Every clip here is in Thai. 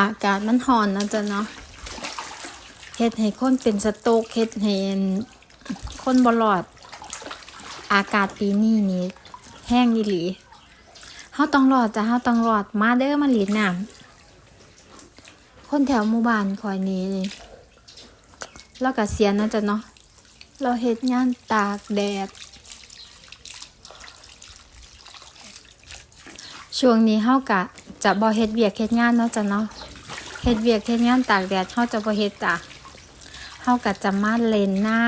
อากาศมันร้อนนะจ๊ะเนาะเฮ็ดให้คนเป็นสโตกเฮ็ดให้คนบ่รอด อากาศปีนี้นี่แห้งอีหลีเฮาต้องรอดจ้ะเฮาต้องรอดมาเด้อมาหลีน้ำคนแถวหมู่บ้านคอยนี้นี่แล้วก็เสียนะจ๊ะเนาะเราเฮ็ดงานตากแดด ช่วงนี้เฮากะ จะบ่เฮ็ดเวียกเฮ็ดงานเนาะจ้ะเนาะเฮ็ดเวียกเฮ็ดงานตากแดดเฮาจะบ่เฮ็ดจ้ะเฮากะจะมาเลนน้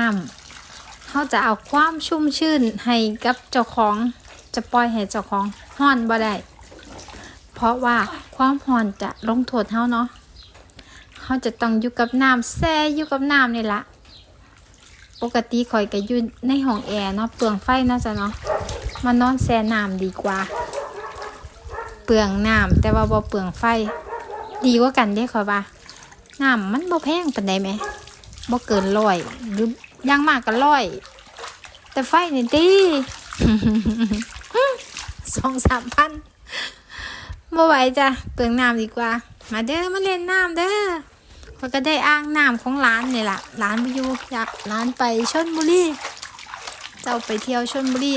ำเฮาจะเอาความชุ่มชื่นให้กับเจ้าของจะปล่อยให้เจ้าของฮ้อนบ่ได้เพราะว่าความฮ้อนจะลงโทษเฮาเนาะเฮาจะต้องอยู่กับน้ำแช่อยู่กับน้ำนี่ละปกติข่อยก็อยู่ในห้องแอร์เนาะเปลืองไฟเนาะจ้ะเนาะมานอนแช่น้ำดีกว่า เปลืองน้ำแต่ว่าบ่เปลืองไฟ ดีกว่ากันเด้ค่อยว่าน้ำมันบ่แพงปานใดแหมบ่เกินร้อยหรืออยังมากก็ร้อย แต่ไฟนี่ติสองสามพันบ่ไหวจ้ะเปลืองน้ำดีกว่า มาเด้อมาเล่นน้ำเด้อข้อยก็ได้อ้างน้ำของร้านนี่ล่ะร้านไปอยู่อยากร้านไปชลบุรีเจ้าไปเที่ยวชลบุรี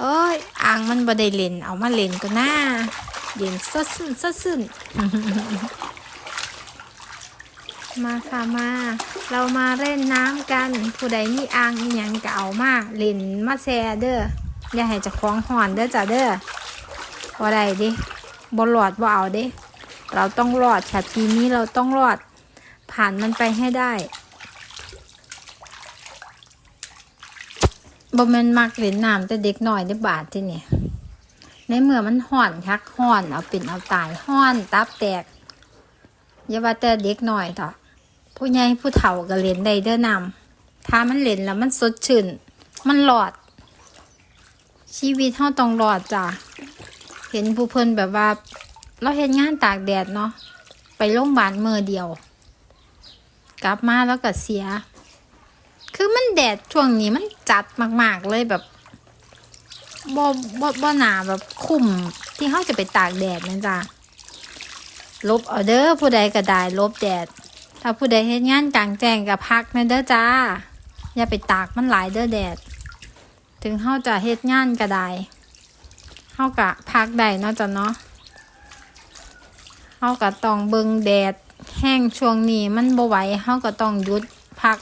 เอ้ยอ่างมันบ่ได้เล่นเอามาเล่นก็น่า เย็นสดชื่นสดชื่นมาค่ะมา เรามาเล่นน้ำกัน ผู้ใดมีอ่างมีหยังก็เอามาเล่นมาแซ่เด้ออย่าให้จะคล้องหอนเด้อจ้ะเด้อบ่ได้ดิบ่หลอดบ่เอาเด้ เราต้องรอดค่ะทีนี้เราต้องรอด ผ่านมันไปให้ได้บ่แม่นมักเล่นน้ำแต่เด็กน้อยได้บาดที่นี่ ในเมื่อมันห่อนคักห่อนเอาเป็นเอาตายห่อนตับแตกอย่าว่าแต่เด็กหน่อยเถอะผู้ใหญ่ผู้เฒ่าก็เล่นได้เด้อนำถ้ามันเล่นแล้วมันสดชื่น มันหลอด ชีวิตเฮาต้องหลอดจ้ะเห็นผู้เพิ่นแบบว่า เราเฮ็ดงานตากแดดเนาะไปโรงพยาบาลมือเดียว กลับมาแล้วก็เสีย คือมันแดดช่วงนี้มันจัดมาก ๆ เลยแบบ บ่บ่บ่หนาแบบคุ้มที่เขาจะไปตากแดดนะจ๊ะลบเอาเด้อผู้ใดก็ได้ลบแดด ถ้าผู้ใดเฮ็ดงานกลางแจ้งก็พักนะเด้อจ้า อย่าไปตากมันหลายเด้อแดด ถึงเขาจะเฮ็ดงานก็ได้เขากะพักได้เนาะจ้ะเนาะเขาก็ต้องเบิงแดดแห้งช่วงนี้มันบ่ไหวเขาก็ต้องหยุดพัก